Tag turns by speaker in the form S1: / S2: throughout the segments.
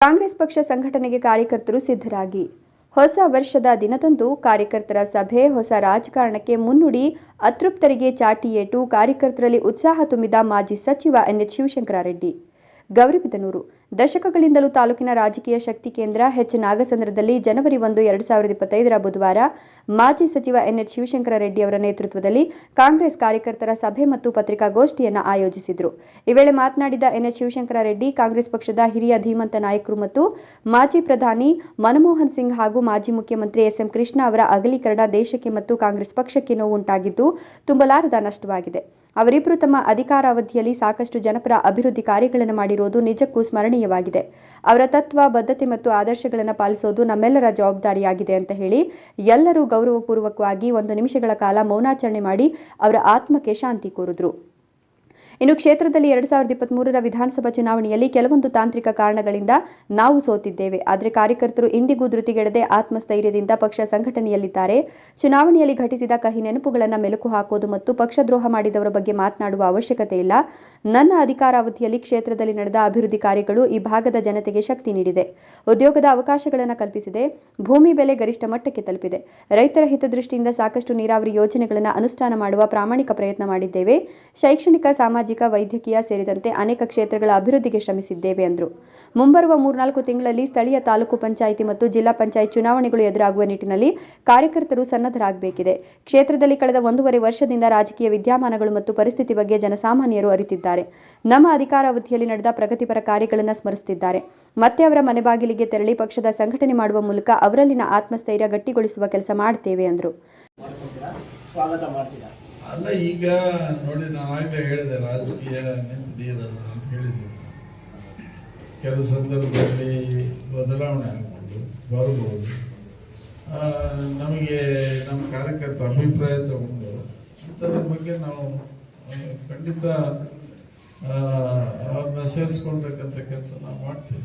S1: ಕಾಂಗ್ರೆಸ್ ಪಕ್ಷ ಸಂಘಟನೆಗೆ ಕಾರ್ಯಕರ್ತರು ಸಿದ್ಧರಾಗಿ. ಹೊಸ ವರ್ಷದ ದಿನದಂದು ಕಾರ್ಯಕರ್ತರ ಸಭೆ, ಹೊಸ ರಾಜಕಾರಣಕ್ಕೆ ಮುನ್ನುಡಿ ಅತೃಪ್ತರಿಗೆ ಚಾಟಿಯೇಟು ಕಾರ್ಯಕರ್ತರಲ್ಲಿ ಉತ್ಸಾಹ ತುಂಬಿದ ಮಾಜಿ ಸಚಿವ ಎನ್ಎಚ್ ಶಿವಶಂಕರರೆಡ್ಡಿ ಗೌರಿಬಿದನೂರು ದಶಕಗಳಿಂದಲೂ ತಾಲೂಕಿನ ರಾಜಕೀಯ ಶಕ್ತಿ ಕೇಂದ್ರ ಹೆಚ್ ನಾಗಸಂದ್ರದಲ್ಲಿ ಜನವರಿ ಒಂದು, ಎರಡು ಸಾವಿರದ ಇಪ್ಪತ್ತೈದರ ಬುಧವಾರ ಮಾಜಿ ಸಚಿವ ಎನ್ಎಚ್ ಶಿವಶಂಕರ ರೆಡ್ಡಿ ಅವರ ನೇತೃತ್ವದಲ್ಲಿ ಕಾಂಗ್ರೆಸ್ ಕಾರ್ಯಕರ್ತರ ಸಭೆ ಮತ್ತು ಪತ್ರಿಕಾಗೋಷ್ಠಿಯನ್ನು ಆಯೋಜಿಸಿದರು. ಈ ವೇಳೆ ಮಾತನಾಡಿದ ಎನ್ಎಚ್ ಶಿವಶಂಕರ ರೆಡ್ಡಿ, ಕಾಂಗ್ರೆಸ್ ಪಕ್ಷದ ಹಿರಿಯ ಧೀಮಂತ ನಾಯಕರು ಮತ್ತು ಮಾಜಿ ಪ್ರಧಾನಿ ಮನಮೋಹನ್ ಸಿಂಗ್ ಹಾಗೂ ಮಾಜಿ ಮುಖ್ಯಮಂತ್ರಿ ಎಸ್ಎಂ ಕೃಷ್ಣ ಅವರ ಅಗಲೀಕರಣ ದೇಶಕ್ಕೆ ಮತ್ತು ಕಾಂಗ್ರೆಸ್ ಪಕ್ಷಕ್ಕೆ ನೋವುಂಟಾಗಿದ್ದು, ತುಂಬಲಾರದ ನಷ್ಟವಾಗಿದೆ. ಅವರಿಬ್ಬರು ತಮ್ಮ ಅಧಿಕಾರಾವಧಿಯಲ್ಲಿ ಸಾಕಷ್ಟು ಜನಪರ ಅಭಿವೃದ್ಧಿ ಕಾರ್ಯಗಳನ್ನು ಮಾಡಿರುವುದು ನಿಜಕ್ಕೂ ಸ್ಮರಣೀಯವಾಗಿದೆ ಅವರ ತತ್ವ, ಬದ್ಧತೆ ಮತ್ತು ಆದರ್ಶಗಳನ್ನು ಪಾಲಿಸೋದು ನಮ್ಮೆಲ್ಲರ ಜವಾಬ್ದಾರಿಯಾಗಿದೆ ಅಂತ ಹೇಳಿ ಎಲ್ಲರೂ ಗೌರವಪೂರ್ವಕವಾಗಿ ಒಂದು ನಿಮಿಷಗಳ ಕಾಲ ಮೌನಾಚರಣೆ ಮಾಡಿ ಅವರ ಆತ್ಮಕ್ಕೆ ಶಾಂತಿ ಕೋರಿದ್ರು. ಇನ್ನು ಕ್ಷೇತ್ರದಲ್ಲಿ ಎರಡ್ ಸಾವಿರದ ಇಪ್ಪತ್ಮೂರರ ವಿಧಾನಸಭಾ ಚುನಾವಣೆಯಲ್ಲಿ ಕೆಲವೊಂದು ತಾಂತ್ರಿಕ ಕಾರಣಗಳಿಂದ ನಾವು ಸೋತಿದ್ದೇವೆ. ಆದರೆ ಕಾರ್ಯಕರ್ತರು ಇಂದಿಗೂ ಧೃತಿಗೆಡದೆ ಆತ್ಮಸ್ಥೈರ್ಯದಿಂದ ಪಕ್ಷ ಸಂಘಟನೆಯಲ್ಲಿದ್ದಾರೆ. ಚುನಾವಣೆಯಲ್ಲಿ ಘಟಿಸಿದ ಕಹಿ ನೆನಪುಗಳನ್ನು ಮೆಲುಕು ಹಾಕೋದು ಮತ್ತು ಪಕ್ಷದ್ರೋಹ ಮಾಡಿದವರ ಬಗ್ಗೆ ಮಾತನಾಡುವ ಅವಶ್ಯಕತೆ ಇಲ್ಲ. ನನ್ನ ಅಧಿಕಾರಾವಧಿಯಲ್ಲಿ ಕ್ಷೇತ್ರದಲ್ಲಿ ನಡೆದ ಅಭಿವೃದ್ಧಿ ಕಾರ್ಯಗಳು ಈ ಭಾಗದ ಜನತೆಗೆ ಶಕ್ತಿ ನೀಡಿದೆ. ಉದ್ಯೋಗದ ಅವಕಾಶಗಳನ್ನು ಕಲ್ಪಿಸಿದೆ. ಭೂಮಿ ಬೆಲೆ ಗರಿಷ್ಠ ಮಟ್ಟಕ್ಕೆ ತಲುಪಿದೆ. ರೈತರ ಹಿತದೃಷ್ಟಿಯಿಂದ ಸಾಕಷ್ಟು ನೀರಾವರಿ ಯೋಜನೆಗಳನ್ನು ಅನುಷ್ಠಾನ ಮಾಡುವ ಪ್ರಾಮಾಣಿಕ ಪ್ರಯತ್ನ ಮಾಡಿದ್ದೇವೆ. ಶೈಕ್ಷಣಿಕ, ಸಾಮಾಜಿಕ ವೈದ್ಯಕೀಯ ಸೇರಿದಂತೆ ಅನೇಕ ಕ್ಷೇತ್ರಗಳ ಅಭಿವೃದ್ಧಿಗೆ ಶ್ರಮಿಸಿದ್ದೇವೆ ಎಂದರು ಮುಂಬರುವ ಮೂರ್ನಾಲ್ಕು ತಿಂಗಳಲ್ಲಿ ಸ್ಥಳೀಯ ತಾಲೂಕು ಪಂಚಾಯಿತಿ ಮತ್ತು ಜಿಲ್ಲಾ ಪಂಚಾಯತ್ ಚುನಾವಣೆಗಳು ಎದುರಾಗುವ ನಿಟ್ಟಿನಲ್ಲಿ ಕಾರ್ಯಕರ್ತರು ಸನ್ನದ್ಧರಾಗಬೇಕಿದೆ. ಕ್ಷೇತ್ರದಲ್ಲಿ ಕಳೆದ ಒಂದೂವರೆ ವರ್ಷದಿಂದ ರಾಜಕೀಯ ವಿದ್ಯಮಾನಗಳು ಮತ್ತು ಪರಿಸ್ಥಿತಿ ಬಗ್ಗೆ ಜನಸಾಮಾನ್ಯರು ಅರಿತಿದ್ದಾರೆ. ನಮ್ಮ ಅಧಿಕಾರಾವಧಿಯಲ್ಲಿ ನಡೆದ ಪ್ರಗತಿಪರ ಕಾರ್ಯಗಳನ್ನು ಸ್ಮರಿಸುತ್ತಿದ್ದಾರೆ ಮತ್ತೆ ಅವರ ಮನೆ ಬಾಗಿಲಿಗೆ ತೆರಳಿ ಪಕ್ಷದ ಸಂಘಟನೆ ಮಾಡುವ ಮೂಲಕ ಅವರಲ್ಲಿನ ಆತ್ಮಸ್ಥೈರ್ಯ ಗಟ್ಟಿಗೊಳಿಸುವ ಕೆಲಸ ಮಾಡುತ್ತೇವೆ ಎಂದರು
S2: ಅಲ್ಲ, ಈಗ ನೋಡಿ, ನಾನು ಆಗಲೇ ಹೇಳಿದೆ, ರಾಜಕೀಯ ನಿಂತು ಅಂತ ಹೇಳಿದ್ದೀನಿ ಕೆಲವು ಸಂದರ್ಭದಲ್ಲಿ ಬದಲಾವಣೆ ಆಗ್ಬೋದು, ಬರ್ಬೋದು. ನಮಗೆ ನಮ್ಮ ಕಾರ್ಯಕರ್ತರ ಅಭಿಪ್ರಾಯ ತಗೊಂಡು ಅಂಥದ್ರ ಬಗ್ಗೆ ನಾವು ಖಂಡಿತ ಅವ್ರನ್ನ ಸೇರಿಸ್ಕೊಳ್ತಕ್ಕಂಥ ಕೆಲಸ ನಾವು ಮಾಡ್ತೀವಿ.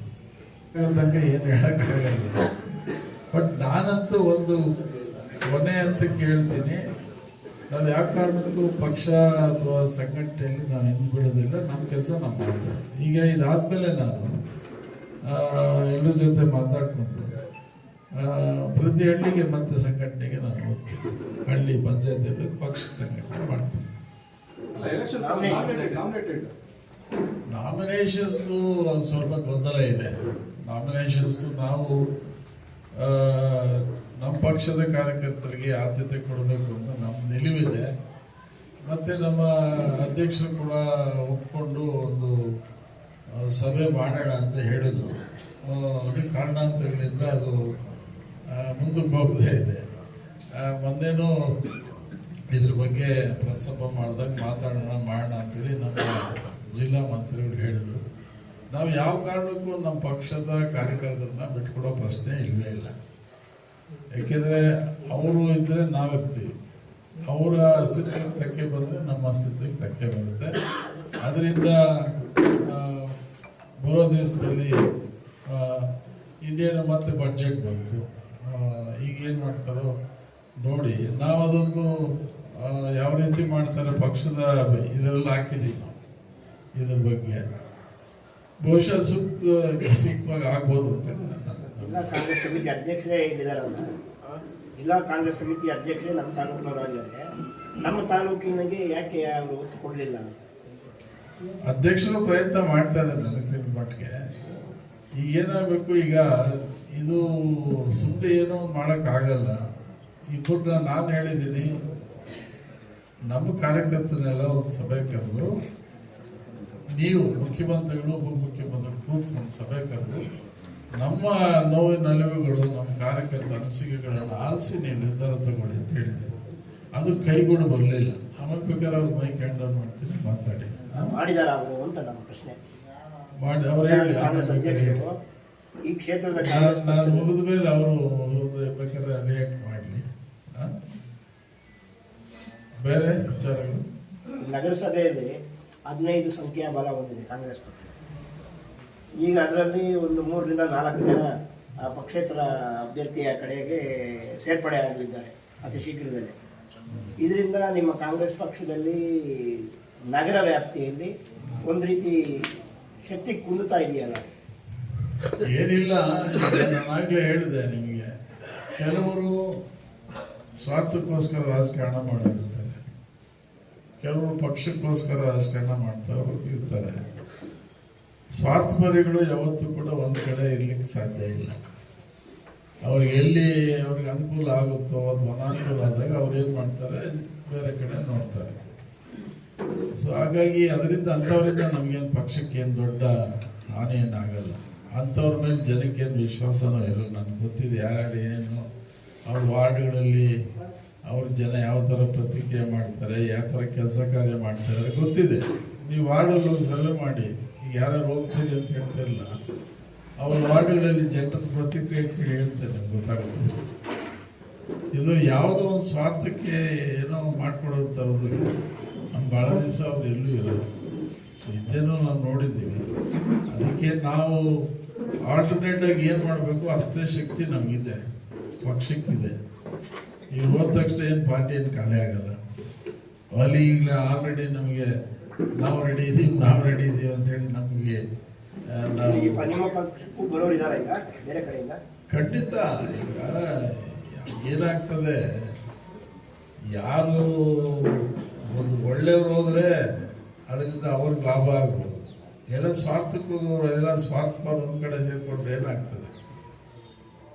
S2: ತನಕ ಏನು ಹೇಳೋಕ್ಕಾಗಲ್ಲ. ಬಟ್ ನಾನಂತೂ ಒಂದು ಕೊನೆ ಅಂತ ಕೇಳ್ತೀನಿ ನಾವು ಯಾವ ಕಾರಣಕ್ಕೂ ಪಕ್ಷ ಅಥವಾ ಸಂಘಟನೆಯಲ್ಲಿ ನಾನು ಹಿಂದೆ ಬಿಡೋದಿಲ್ಲ ನಮ್ಮ ಕೆಲಸ ನಾವು ಮಾಡ್ತೇವೆ ಈಗ ಇದಾದ್ಮೇಲೆ ನಾನು ಎಲ್ಲರ ಜೊತೆ ಮಾತಾಡಿಕೊಂಡು ಪ್ರತಿ ಹಳ್ಳಿಗೆ ಮತ್ತೆ ಸಂಘಟನೆಗೆ ನಾನು ಹೋಗ್ತೀನಿ. ಹಳ್ಳಿ ಪಂಚಾಯತಿಯಲ್ಲಿ ಪಕ್ಷ ಸಂಘಟನೆ ಮಾಡ್ತೀನಿ. ನಾಮಿನೇಷನ್ಸ್ದು ಸ್ವಲ್ಪ ಗೊಂದಲ ಇದೆ. ನಾಮಿನೇಷನ್ಸ್ದು ನಾವು ನಮ್ಮ ಪಕ್ಷದ ಕಾರ್ಯಕರ್ತರಿಗೆ ಆದ್ಯತೆ ಕೊಡಬೇಕು ಅಂತ ನಮ್ಮ ನಿಲುವಿದೆ. ಮತ್ತು ನಮ್ಮ ಅಧ್ಯಕ್ಷರು ಕೂಡ ಒಪ್ಕೊಂಡು ಒಂದು ಸಭೆ ಮಾಡೋಣ ಅಂತ ಹೇಳಿದರು. ಅದು ಕಾರಣಾಂತರಗಳಿಂದ ಅದು ಮುಂದಕ್ಕೆ ಹೋಗದೇ ಇದೆ. ಮೊನ್ನೆನೂ ಇದ್ರ ಬಗ್ಗೆ ಪ್ರಸ್ತಾಪ ಮಾಡಿದಾಗ ಮಾತಾಡೋಣ ಮಾಡೋಣ ಅಂತೇಳಿ ನಮ್ಮ ಜಿಲ್ಲಾ ಮಂತ್ರಿಗಳು ಹೇಳಿದರು. ನಾವು ಯಾವ ಕಾರಣಕ್ಕೂ ನಮ್ಮ ಪಕ್ಷದ ಕಾರ್ಯಕರ್ತರನ್ನ ಬಿಟ್ಕೊಡೋ ಪ್ರಶ್ನೆ ಇಲ್ಲವೇ ಇಲ್ಲ. ಯಾಕೆಂದರೆ ಅವರು ಇದ್ದರೆ ನಾವಿರ್ತೀವಿ ಅವರ ಅಸ್ತಿತ್ವಕ್ಕೆ ಧಕ್ಕೆ ಬಂದರೆ ನಮ್ಮ ಅಸ್ತಿತ್ವಕ್ಕೆ ಧಕ್ಕೆ ಬರುತ್ತೆ. ಅದರಿಂದ ಬರೋ ದಿವಸದಲ್ಲಿ ಇಂಡಿಯಾನ ಮತ್ತೆ ಬಡ್ಜೆಟ್ ಬಂತು. ಈಗ ಏನು ಮಾಡ್ತಾರೋ ನೋಡಿ, ನಾವು ಅದೊಂದು ಯಾವ ರೀತಿ ಮಾಡ್ತಾರೆ ಪಕ್ಷದ ಇದರಲ್ಲಿ ಹಾಕಿದ್ದೀವಿ ನಾವು, ಇದ್ರ ಬಗ್ಗೆ. ಬಹುಶಃ ಸೂಕ್ತ ಸೂಕ್ತವಾಗಿ ಆಗ್ಬೋದು ಅಂತ ನನ್ನ
S3: ಜಿಲ್ಲಾ ಕಾಂಗ್ರೆಸ್ ಸಮಿತಿ ಅಧ್ಯಕ್ಷರೇ ಇಲ್ಲಿದಾರಲ್ಲ ಜಿಲ್ಲಾ ಕಾಂಗ್ರೆಸ್ ಸಮಿತಿ ಅಧ್ಯಕ್ಷರೇ ನಮ್ಮ ತಾಲೂಕಿನವರಾಗಿದ್ದಾರೆ ನಮ್ಮ ತಾಲೂಕಿನಗೆ ಯಾಕೆ ಅವರು ಒತ್ತು ಕೊಡಲಿಲ್ಲ?
S2: ಅಧ್ಯಕ್ಷರು ಪ್ರಯತ್ನ ಮಾಡ್ತಾ ಇದ್ದಾರೆ ನನಗೆ ತಿಳಿದ ಮಟ್ಟಿಗೆ. ಈಗ ಏನಾಗಬೇಕು? ಈಗ ಇದು ಸುಮ್ಮನೆ ಏನೋ ಮಾಡೋಕ್ಕಾಗಲ್ಲ ಇಬ್ಬರನ್ನ ನಾನು ಹೇಳಿದ್ದೀನಿ, ನಮ್ಮ ಕಾರ್ಯಕರ್ತರೆಲ್ಲ ಒಂದು ಸಭೆ ಕರೆದು, ನೀವು ಮುಖ್ಯಮಂತ್ರಿಗಳು, ಉಪಮುಖ್ಯಮಂತ್ರಿಗಳು ಕೂತ್ಕೊಂಡು ಸಭೆ ಕರೆದು ನಮ್ಮ ನೋವಿನ ನಲಿವುಗಳು ನಮ್ಮ ಕಾರ್ಯಕರ್ತ ಅನಿಸಿಕೆಗಳನ್ನು ಆಲಿಸಿ ನೀವು ನಿರ್ಧಾರ ತಗೊಳ್ಳಿ ಅಂತ ಹೇಳಿದ್ರು. ಅದು ಕೈಗೂಡು ಬರಲಿಲ್ಲ. ಆಮೇಲೆ ಬೇಕಾದ್ರೆ ಅವ್ರು ಮೈಕ್ ಹ್ಯಾಂಡ್ ಓವರ್ ಮಾಡ್ತೀನಿ ಮಾತಾಡಿ. ಮಾಡಿ ಅವ್ರು ಹೇಳಿ.
S3: ಈ ಕ್ಷೇತ್ರದ
S2: ನಾನು ಮುಗಿದ ಮೇಲೆ ಅವರು ಬೇಕಾದ್ರೆ ರಿಯಾಕ್ಟ್ ಮಾಡಲಿ. ಬೇರೆ ವಿಚಾರಗಳು?
S3: ನಗರಸಭೆಯಲ್ಲಿ ಹದಿನೈದು ಸಂಖ್ಯೆಯ ಬಲ ಹೊಂದಿದೆ ಕಾಂಗ್ರೆಸ್ ಪಕ್ಷ. ಈಗ ಅದರಲ್ಲಿ ಒಂದು ಮೂರರಿಂದ ನಾಲ್ಕು ಜನ ಆ ಪಕ್ಷೇತರ ಅಭ್ಯರ್ಥಿಯ ಕಡೆಗೆ ಸೇರ್ಪಡೆ ಆಗಲಿದ್ದಾರೆ, ಅತಿ ಶೀಘ್ರದಲ್ಲೇ. ಇದರಿಂದ ನಿಮ್ಮ ಕಾಂಗ್ರೆಸ್ ಪಕ್ಷದಲ್ಲಿ ನಗರ ವ್ಯಾಪ್ತಿಯಲ್ಲಿ ಒಂದು ರೀತಿ ಶಕ್ತಿ ಕುಂದುತ್ತಾ ಇದೆಯಲ್ಲ?
S2: ಏನಿಲ್ಲ ನಾನಾಗಲೇ ಹೇಳಿದೆ ನಿಮಗೆ. ಕೆಲವರು ಸ್ವಾರ್ಥಕ್ಕೋಸ್ಕರ ರಾಜಕಾರಣ ಮಾಡಿರ್ತಾರೆ ಕೆಲವರು ಪಕ್ಷಕ್ಕೋಸ್ಕರ ರಾಜಕಾರಣ ಮಾಡ್ತಾ ಇರ್ತಾರೆ. ಸ್ವಾರ್ಥಪರಿಗಳು ಯಾವತ್ತೂ ಕೂಡ ಒಂದು ಕಡೆ ಇರಲಿಕ್ಕೆ ಸಾಧ್ಯ ಇಲ್ಲ. ಅವ್ರಿಗೆ ಎಲ್ಲಿ ಅವ್ರಿಗೆ ಅನುಕೂಲ ಆಗುತ್ತೋ ಅಥವಾ ಅನಾನುಕೂಲ ಆದಾಗ ಅವ್ರು ಏನು ಮಾಡ್ತಾರೆ? ಬೇರೆ ಕಡೆ ನೋಡ್ತಾರೆ. ಸೊ ಹಾಗಾಗಿ ಅದರಿಂದ ಅಂಥವರಿಂದ ನಮಗೇನು ಪಕ್ಷಕ್ಕೆ ಏನು ದೊಡ್ಡ ಹಾನಿ ಏನಾಗಲ್ಲ ಅಂಥವ್ರ ಮೇಲೆ ಜನಕ್ಕೇನು ವಿಶ್ವಾಸನೂ ಇರಲ್ಲ ನನಗೆ ಗೊತ್ತಿದೆ ಯಾರ್ಯಾರು ಏನೇನು. ಅವ್ರ ವಾರ್ಡ್ಗಳಲ್ಲಿ ಅವ್ರ ಜನ ಯಾವ ಥರ ಪ್ರತಿಕ್ರಿಯೆ ಮಾಡ್ತಾರೆ ಯಾವ ಥರ ಕೆಲಸ ಕಾರ್ಯ ಮಾಡ್ತಾರೆ ಗೊತ್ತಿದೆ. ನೀವು ವಾರ್ಡಲ್ಲಿ ಒಂದು ಸಲಹೆ ಮಾಡಿ, ಈಗ ಯಾರು ಹೋಗ್ತೀರಿ ಅಂತ ಹೇಳ್ತಿರಲ್ಲ, ಅವ್ರ ವಾರ್ಡ್ಗಳಲ್ಲಿ ಜನರ ಪ್ರತಿಕ್ರಿಯೆ ಕೇಳಿ ಹೇಳ್ತಾರೆ ಗೊತ್ತಾಗುತ್ತೆ. ಇದು ಯಾವುದೋ ಒಂದು ಸ್ವಾರ್ಥಕ್ಕೆ ಏನೋ ಮಾಡ್ಕೊಡೋಂಥವ್ರು ಭಾಳ ದಿವಸ ಅವ್ರು ಎಲ್ಲೂ ಇರಲ್ಲ. ಸೊ ಇದೇನೋ ನಾವು ನೋಡಿದ್ದೀವಿ. ಅದಕ್ಕೆ ನಾವು ಆಲ್ಟರ್ನೇಟ್ ಆಗಿ ಏನು ಮಾಡಬೇಕು, ಅಷ್ಟೇ ಶಕ್ತಿ ನಮಗಿದೆ, ಪಕ್ಷಕ್ಕಿದೆ. ಈಗ ಹೋದ ತಕ್ಷಣ ಏನು ಪಾರ್ಟಿ ಏನು ಖಾಲಿ ಆಗಲ್ಲ. ಅಲ್ಲಿ ಈಗಲೇ ಆಲ್ರೆಡಿ ನಮಗೆ ನಾವು ರೆಡಿ ಇದ್ದೀವಿ ನಾವು ರೆಡಿ ಇದ್ದೀವಿ ಅಂತೇಳಿ ನಮಗೆ ಖಂಡಿತ ಈಗ ಏನಾಗ್ತದೆ ಯಾರು ಒಂದು ಒಳ್ಳೆಯವ್ರು ಹೋದ್ರೆ ಅದರಿಂದ ಅವ್ರಿಗೆ ಲಾಭ ಆಗ್ಬೋದು. ಎಲ್ಲ ಸ್ವಾರ್ಥಕ್ಕೆ ಎಲ್ಲ ಸ್ವಾರ್ಥಪರ ಒಂದು ಕಡೆ ಸೇರಿಕೊಂಡ್ರೆ ಏನಾಗ್ತದೆ?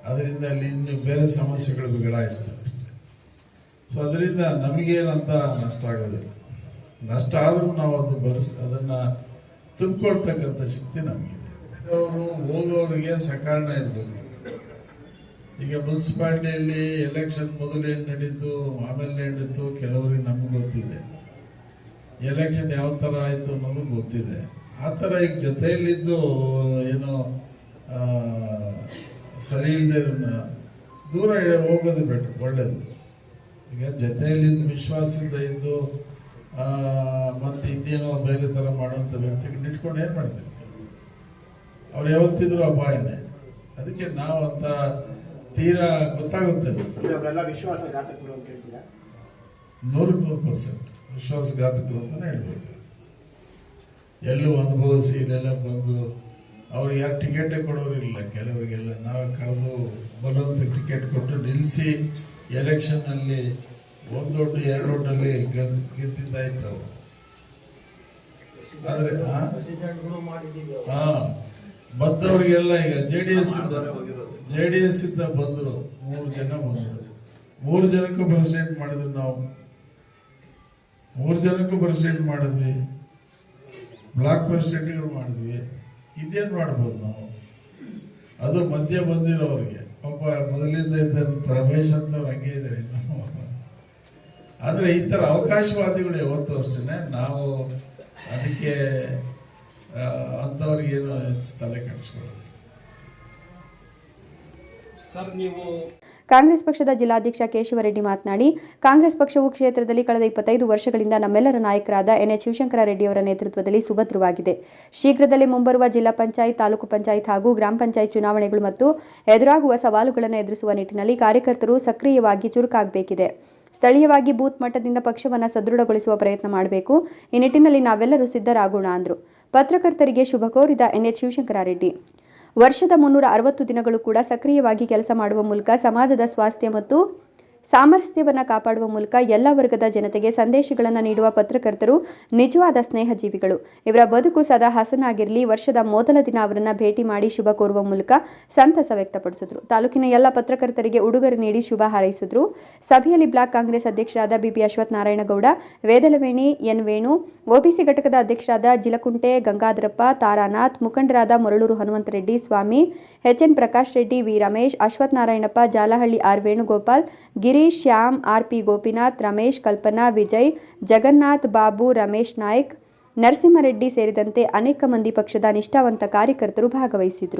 S2: ಅದರಿಂದ ಅಲ್ಲಿ ಇನ್ನು ಬೇರೆ ಸಮಸ್ಯೆಗಳು ಬಿಗಡಾಯಿಸ್ತವೆ ಅಷ್ಟೆ. ಸೊ ಅದರಿಂದ ನಮಗೇನಂತ ನಷ್ಟ ಆಗೋದಿಲ್ಲ. ನಷ್ಟ ಆದರೂ ನಾವು ಅದು ಬರೆಸ್, ಅದನ್ನು ತುಂಬಿಕೊಳ್ತಕ್ಕಂಥ ಶಕ್ತಿ ನಮಗಿದೆ. ಅವರು ಹೋಗೋರಿಗೆ ಸಕಾರಣ ಇರಬೇಕು. ಈಗ ಮುನ್ಸಿಪಾಲ್ಟಿಯಲ್ಲಿ ಎಲೆಕ್ಷನ್ ಮೊದಲೇನು ನಡೀತು, ಆಮೇಲೆ ನಡೀತು, ಕೆಲವರಿಗೆ ನಮ್ಗೆ ಗೊತ್ತಿದೆ. ಎಲೆಕ್ಷನ್ ಯಾವ ಥರ ಆಯಿತು ಅನ್ನೋದು ಗೊತ್ತಿದೆ. ಆ ಥರ ಈಗ ಜೊತೆಯಲ್ಲಿದ್ದು ಏನೋ ಸರಿ ಇಲ್ಲದೆ ದೂರ ಹೋಗೋದು ಬೆಟ್ರ್, ಒಳ್ಳೇದು. ಈಗ ಜೊತೆಯಲ್ಲಿದ್ದು ವಿಶ್ವಾಸದಿಂದ ಇದ್ದು ಮತ್ತೆ ಇನ್ನೇನೋ ಬೇರೆ ಥರ ಮಾಡುವಂಥ ವ್ಯಕ್ತಿಗಳನ್ನ ಇಟ್ಕೊಂಡು ಏನು ಮಾಡ್ತೀವಿ ಅವ್ರು ಯಾವತ್ತಿದ್ರು ಅಪಾಯನೇ ಅದಕ್ಕೆ ನಾವು ಅಂತ ತೀರಾ ಗೊತ್ತಾಗುತ್ತೆ. ನೂರಕ್ಕೆ ನೂರು ಪರ್ಸೆಂಟ್ ವಿಶ್ವಾಸಘಾತಕರು ಅಂತಲೇ ಹೇಳ್ಬೇಕು ಎಲ್ಲೂ ಅನುಭವಿಸಿ ಇಲ್ಲೆಲ್ಲ ಬಂದು ಅವ್ರಿಗೆ ಯಾರು ಟಿಕೆಟೇ ಕೊಡೋರಿಲ್ಲ ಕೆಲವರಿಗೆಲ್ಲ ನಾವು ಕರೆದು ಬಲವಂತ ಟಿಕೆಟ್ ಕೊಟ್ಟು ನಿಲ್ಲಿಸಿ ಎಲೆಕ್ಷನ್ನಲ್ಲಿ ಒಂದು ಓಟು ಎರಡು ಓಟಲ್ಲಿ ಗೆದ್ ಗೆದ್ದಿದ್ದಾಯ್ತು. ಆದ್ರೆ ಆದರೆ ಹಾ ಬಂದವರಿಗೆಲ್ಲ ಈಗ ಜೆ ಡಿ ಎಸ್ ಇಂದ ಜೆ ಡಿ ಎಸ್ ಇಂದ ಬಂದರು. ಮೂರು ಜನ ಬಂದರು. ಮೂರು ಜನಕ್ಕೂ ಪ್ರೆಸಿಡೆಂಟ್ ಮಾಡಿದ್ವಿ ನಾವು. ಮೂರು ಜನಕ್ಕೂ ಪ್ರೆಸಿಡೆಂಟ್ ಮಾಡಿದ್ವಿ. ಬ್ಲಾಕ್ ಪ್ರೆಸಿಡೆಂಟ್ಗಳು ಮಾಡಿದ್ವಿ. ಇನ್ನೇನು ಮಾಡ್ಬೋದು ನಾವು? ಅದು ಮಧ್ಯ ಬಂದಿರೋರಿಗೆ. ಒಬ್ಬ ಮೊದಲಿಂದ ಇದ್ದ ರಮೇಶ್ ಅಂತವ್ರು ಹಂಗೆ ಇದ್ದಾರೆ ಇನ್ನು. ಆದರೆ ಈ ಥರ ಅವಕಾಶವಾದಿಗಳು ಯಾವತ್ತು ಅಷ್ಟೇ ನಾವು ಅದಕ್ಕೆ ಅಂಥವ್ರಿಗೇನು ಹೆಚ್ಚು ತಲೆ ಕೆಡಿಸ್ಕೊಳ್ಳೋದು.
S4: ಸರ್ ನೀವು
S1: ಕಾಂಗ್ರೆಸ್ ಪಕ್ಷದ ಜಿಲ್ಲಾಧ್ಯಕ್ಷ ಕೇಶವರೆಡ್ಡಿ ಮಾತನಾಡಿ ಕಾಂಗ್ರೆಸ್ ಪಕ್ಷವು ಕ್ಷೇತ್ರದಲ್ಲಿ ಕಳೆದ ಇಪ್ಪತ್ತೈದು ವರ್ಷಗಳಿಂದ ನಮ್ಮೆಲ್ಲರ ನಾಯಕರಾದ ಎನ್ಎಚ್ ಶಿವಶಂಕರ ರೆಡ್ಡಿಯವರ ನೇತೃತ್ವದಲ್ಲಿ ಸುಭದ್ರವಾಗಿದೆ. ಶೀಘ್ರದಲ್ಲೇ ಮುಂಬರುವ ಜಿಲ್ಲಾ ಪಂಚಾಯತ್ ತಾಲೂಕು ಪಂಚಾಯತ್ ಹಾಗೂ ಗ್ರಾಮ ಪಂಚಾಯತ್ ಚುನಾವಣೆಗಳು ಮತ್ತು ಎದುರಾಗುವ ಸವಾಲುಗಳನ್ನು ಎದುರಿಸುವ ನಿಟ್ಟಿನಲ್ಲಿ ಕಾರ್ಯಕರ್ತರು ಸಕ್ರಿಯವಾಗಿ ಚುರುಕಾಗಬೇಕಿದೆ. ಸ್ಥಳೀಯವಾಗಿ ಬೂತ್ ಮಟ್ಟದಿಂದ ಪಕ್ಷವನ್ನು ಸದೃಢಗೊಳಿಸುವ ಪ್ರಯತ್ನ ಮಾಡಬೇಕು. ಈ ನಿಟ್ಟಿನಲ್ಲಿ ನಾವೆಲ್ಲರೂ ಸಿದ್ಧರಾಗೋಣ ಅಂದರು. ಪತ್ರಕರ್ತರಿಗೆ ಶುಭ ಕೋರಿದ ಎನ್ಎಚ್ ಶಿವಶಂಕರಾರೆಡ್ಡಿ ವರ್ಷದ ಮುನ್ನೂರ ಅರವತ್ತು ದಿನಗಳು ಕೂಡ ಸಕ್ರಿಯವಾಗಿ ಕೆಲಸ ಮಾಡುವ ಮೂಲಕ ಸಮಾಜದ ಸ್ವಾಸ್ಥ್ಯ ಮತ್ತು ಸಾಮರಸ್ಯವನ್ನು ಕಾಪಾಡುವ ಮೂಲಕ ಎಲ್ಲ ವರ್ಗದ ಜನತೆಗೆ ಸಂದೇಶಗಳನ್ನು ನೀಡುವ ಪತ್ರಕರ್ತರು, ನಿಜವಾದ ಸ್ನೇಹಜೀವಿಗಳು. ಇವರ ಬದುಕು ಸದಾ ಹಸನಾಗಿರಲಿ, ವರ್ಷದ ಮೊದಲ ದಿನ ಅವರನ್ನ ಭೇಟಿ ಮಾಡಿ ಶುಭ ಕೋರುವ ಮೂಲಕ ಸಂತಸ ವ್ಯಕ್ತಪಡಿಸಿದ್ರು. ತಾಲೂಕಿನ ಎಲ್ಲ ಪತ್ರಕರ್ತರಿಗೆ ಉಡುಗೊರೆ ನೀಡಿ ಶುಭ ಹಾರೈಸಿದ್ರು. ಸಭೆಯಲ್ಲಿ ಬ್ಲಾಕ್ ಕಾಂಗ್ರೆಸ್ ಅಧ್ಯಕ್ಷರಾದ BB Ashwath Narayanagowda, Vedalaveni N Venu, OBC ಘಟಕದ ಅಧ್ಯಕ್ಷರಾದ ಜಿಲಕುಂಟೆ, ಗಂಗಾಧರಪ್ಪ, ತಾರಾನಾಥ್, ಮುಖಂಡರಾದ Maralur Hanumanthareddy Swamy HN Prakash Reddy, V Ramesh, Ashwath Narayanappa, Jalahalli R Venugopal Girish Shyam R P Gopinath, Ramesh, Kalpana, Vijay, Jagannath, Babu, Ramesh Naik, Narasimhareddy ಸೇರಿದಂತೆ ಅನೇಕ ಮಂದಿ ಪಕ್ಷದ ನಿಷ್ಠಾವಂತ ಕಾರ್ಯಕರ್ತರು ಭಾಗವಹಿಸಿದ್ರು.